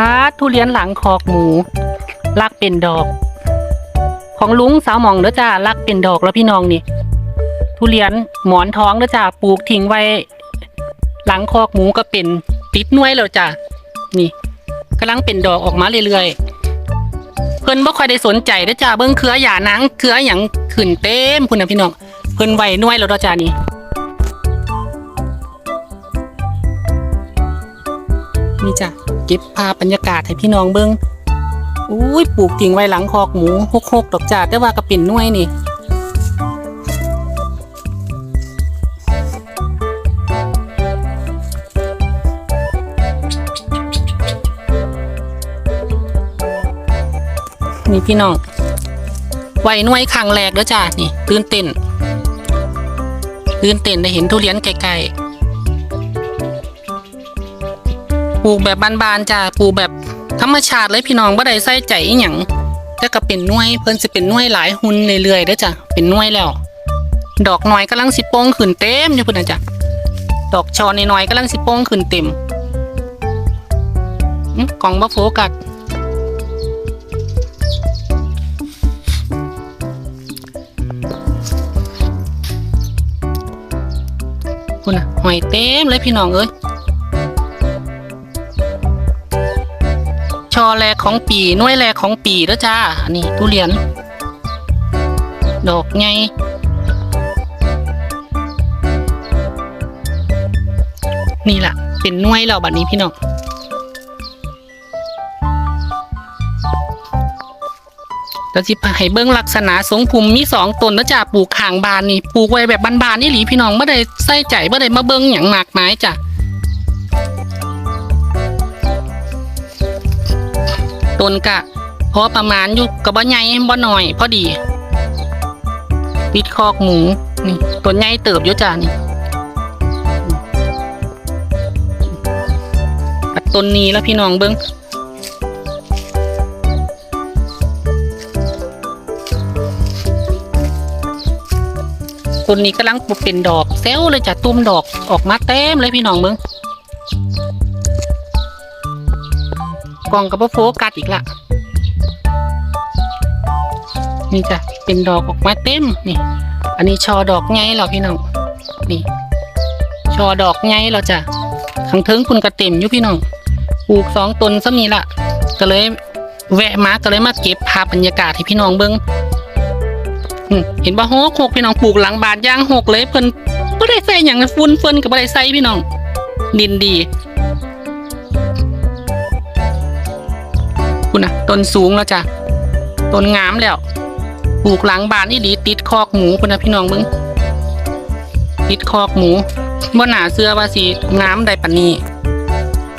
าทุเรียนหลังคอกหมูลักเป็นดอก ของลุงสาวหมองเด้อจ้าลักเป็นดอกแล้วพี่น้องนี่ ทุเรียนหมอนท้องเด้อจ้าปลูกทิ้งไว้ หลังคอกหมูก็เป็นติดน่วยแล้วจ้านี่กำลังเป็นดอกออกมาเรื่อยๆเพิ่นบ่ค่อยได้สนใจเด้อจ้าเบิ่งเครือหย่านังเครือหยังขึ้นเต็มพุ่นน่ะพี่น้องเพิ่นไว้น่วยแล้วเด้อจ้านี่ นี่จ้ะเก็บภาพบรรยากาศให้พี่น้องเบิ้งอุ้ยปลูกทิ้งไว้หลังคอกหมูหกหกดอกจ้าแต่ว่าก็เป็นน่วยนี่นี่พี่น้องไว้น่วยครั้งแรกเด้อจ้านี่ ตื่นเต้นตื่นเต้นได้เห็นทุเรียนไกลๆ ปลูกแบบบานๆจ้าปลูกแบบธรรมชาติเลยพี่น้องบ่ได้ใส่ใจอีหยังแต่ก็เป็นน่วยเพิ่นสิเป็นน่วยหลายหุ่นเรื่อยๆเด้อจ้ะเป็นน่วยแล้ว ดอกน้อยกำลังสิโป่งขึ้นเต็มอยู่พุ่นน่ะจ้ะดอกชอน้อยๆกำลังสิโป่งขึ้นเต็มกล่องบ่โฟกัสพุ่นน่ะหอยเต็มเลยพี่น้องเอ้ย อแรกของปีน่วยแรกของปีแล้วจ้า อันนี้ทุเรียน ดอกไงนี่แหละเป็นน่วยแล้วบัดนี้พี่น้องแล้วจิให้เบิ้องลักษณะสงภูมิมีสองต้นแล้วจ้าปลูกข้างบานนี่ปลูกไว้แบบบานๆนี่หลีพี่น้องไม่ได้ใส่ใจไม่ได้มาเบิ้องอย่างมากมายจ้ะ ต้นกะพอประมาณอยู่กับบ่ใหญ่บ่หน่อย พอดีติดคอกหมูนี่ต้นใหญ่เติบอยู่จ้านี่ต้นนี้แล้วพี่น้องเบิ้งต้นนี้กำลังปลูกเป็นดอกเซลเลยจ้ะตุ้มดอกออกมาเต็มเลยพี่น้องเบิ้ง ล่องกับโฟกัสอีกละนี่จ้ะเป็นดอกออกมาเต็มนี่ อันนี้ชอดอกไงเหรอพี่น้องนี่ ชอดอกไงเราจ้ะขังเทิงคุณกระเต็มอยู่พี่น้องปลูกสองต้นซะมีละก็เลยแวะมาก็เลยมาเก็บภาพบรรยากาศให้พี่น้องเบิ้งอืมเห็นบ่หกหกพี่น้องปลูกหลังบานย่างหกเลยเพิ่นบ่ได้ใส่หยังฟุ้นเฟินกับบ่ได้ใส่พี่น้องดินดี คุณนะต้นสูงแล้วจ้ะต้นงามแล้วปลูกหลังบ้านนี่ดีติดคอกหมูคุณนะพี่น้องมึงติดคอกหมูบ่หนาเสื้อว่าสิงามไดปานนี้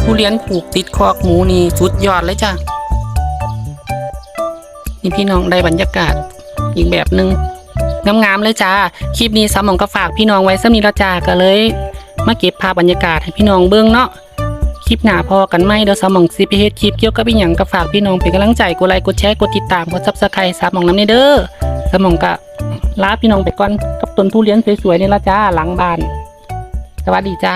ทุเรียนปลูกติดคอกหมูนี่สุดยอดเลยจ้ะนี่พี่น้องได้บรรยากาศอีกแบบหนึ่งงามๆเลยจ้าคลิปนี้สามหมองก็ฝากพี่น้องไว้สมีละจ้าก็เลย มาเก็บภาพบรรยากาศให้พี่น้องเบิ่งเนาะ คลิปหน้าพอกันไหมเดี๋ยวสมองซีพีเฮดคลิปเกี่ยวกับอีหยังก็ฝากพี่น้องเป็นกำลังใจกดไลค์กดแชร์กดติดตามกดซับสไครต์สมองน้ำเนเด้อสมองกะลาพี่น้องไปก่อนกับต้นทุเรียนสวยๆนี่ละจ้าหลังบ้าน สวัสดีจ้า